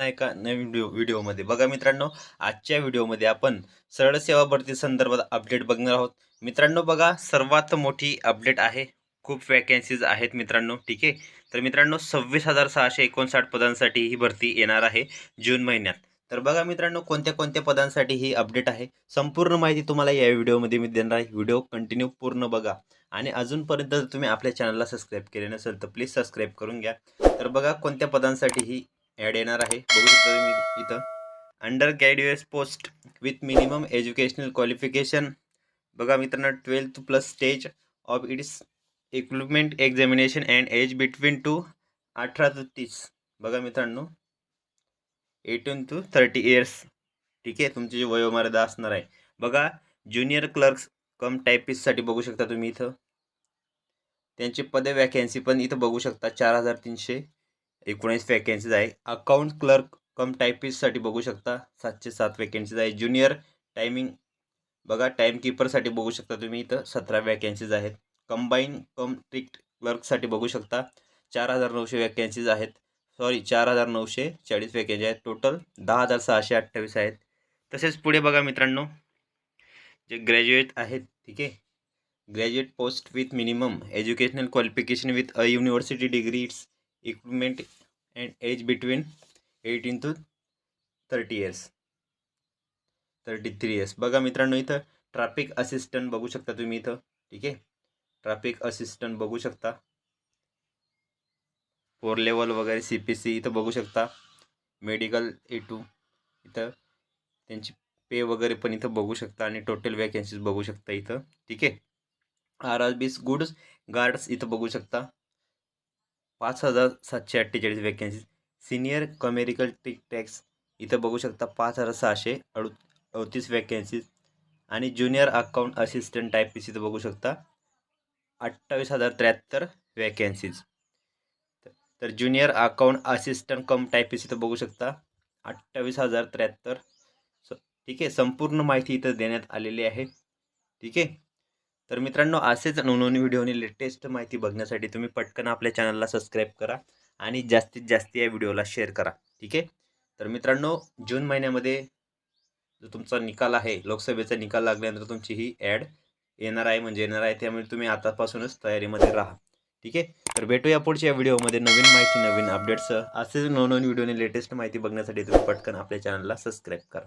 नाही का नवीन व्हिडिओ व्हिडिओमध्ये. बघा मित्रांनो आजच्या व्हिडिओमध्ये आपण सरळ सेवा भरती संदर्भात अपडेट बघणार आहोत. मित्रांनो बघा सर्वात मोठी अपडेट आहे. खूप वॅकन्सीज आहेत मित्रांनो ठीक आहे? तर मित्रांनो सव्वीस हजार सहाशे एकोणसाठ पदांसाठी ही भरती येणार आहे जून महिन्यात. तर बघा मित्रांनो कोणत्या कोणत्या पदांसाठी ही अपडेट आहे? संपूर्ण माहिती तुम्हाला या व्हिडिओमध्ये मी देणार आहे. व्हिडिओ कंटिन्यू पूर्ण बघा. आणि अजूनपर्यंत जर तुम्ही आपल्या चॅनलला सबस्क्राईब केले नसेल तर प्लीज सबस्क्राईब करून घ्या. तर बघा कोणत्या पदांसाठी ही ॲड येणार आहे. बघू शकता तुम्ही इथं. Under graduate post with minimum educational qualification बघा मित्रांनो twelfth plus stage of its equipment examination and age between to अठरा टू तीस. बघा मित्रांनो एटीन टू थर्टी इयर्स ठीक आहे? तुमची जी वयोमर्यादा असणार आहे. बघा ज्युनियर क्लर्क्स कम टायपिस्टसाठी बघू शकता तुम्ही इथं. त्यांची पदे वॅकॅन्सी पण इथं बघू शकता. चार हजार तीनशे एकोणीस वॅकन्सीज आहे. अकाउंट क्लर्क कम टायपिस्टसाठी बघू शकता. सातशे सात वॅकन्सीज आहे. ज्युनियर टायमिंग बघा. टाईमकीपरसाठी बघू शकता तुम्ही इथं. सतरा वॅकन्सीज आहेत. कंबाईन कम ट्रिक्ट क्लर्कसाठी बघू शकता. चार हजार नऊशे वॅकन्सीज आहेत. सॉरी चार हजार नऊशे चाळीस वॅकन्सी आहेत. टोटल दहा हजार सहाशे अठ्ठावीस आहेत. तसेच पुढे बघा मित्रांनो. जे ग्रॅज्युएट आहेत ठीक आहे. Graduate post with minimum educational qualification with a university degree its equipment and age between eighteen to thirty years thirty three years बघा मित्रांनो इथं ट्रॅफिक असिस्टंट बघू शकता तुम्ही इथं. ठीक आहे? ट्रॅफिक असिस्टंट बघू शकता. फोर लेवल वगैरे सी पी सी इथं बघू शकता. मेडिकल ए टू इथं. त्यांची पे वगैरे पण इथं बघू शकता आणि टोटल वॅकन्सीज बघू शकता इथं. ठीक आहे? आर आर बीस गुड्स गार्ड्स इथं बघू शकता. पाच हजार सातशे अठ्ठेचाळीस vacancies senior commercial tick tax इथं बघू शकता पाच हजार सहाशे अडु अडतीस वॅकन्सीज आणि ज्युनियर अकाउंट असिस्टंट टायपिस इथं बघू शकता अठ्ठावीस हजार त्र्याहत्तर वॅकन्सीज तर junior account assistant cum typist इथं बघू शकता अठ्ठावीस हजार त्र्याहत्तर. स ठीक आहे संपूर्ण माहिती इथं देण्यात आलेली आहे. ठीक आहे? तर मित्रांनो असेच नवनवीन व्हिडिओनी लेटेस्ट माहिती बघण्यासाठी तुम्ही पटकन आपल्या चॅनलला सबस्क्राईब करा आणि जास्तीत जास्त या व्हिडिओला शेअर करा. ठीक आहे? तर मित्रांनो जून महिन्यामध्ये जो तुमचा निकाल आहे लोकसभेचा निकाल लागल्यानंतर तुमची ही ॲड येणार आहे म्हणजे येणार आहे त्यामुळे तुम्ही आतापासूनच तयारीमध्ये राहा. ठीक आहे? तर भेटूया पुढच्या व्हिडिओमध्ये नवीन माहिती नवीन अपडेट्स असेच नवनवीन व्हिडिओने लेटेस्ट माहिती बघण्यासाठी तुम्ही पटकन आपल्या चॅनलला सबस्क्राईब करा.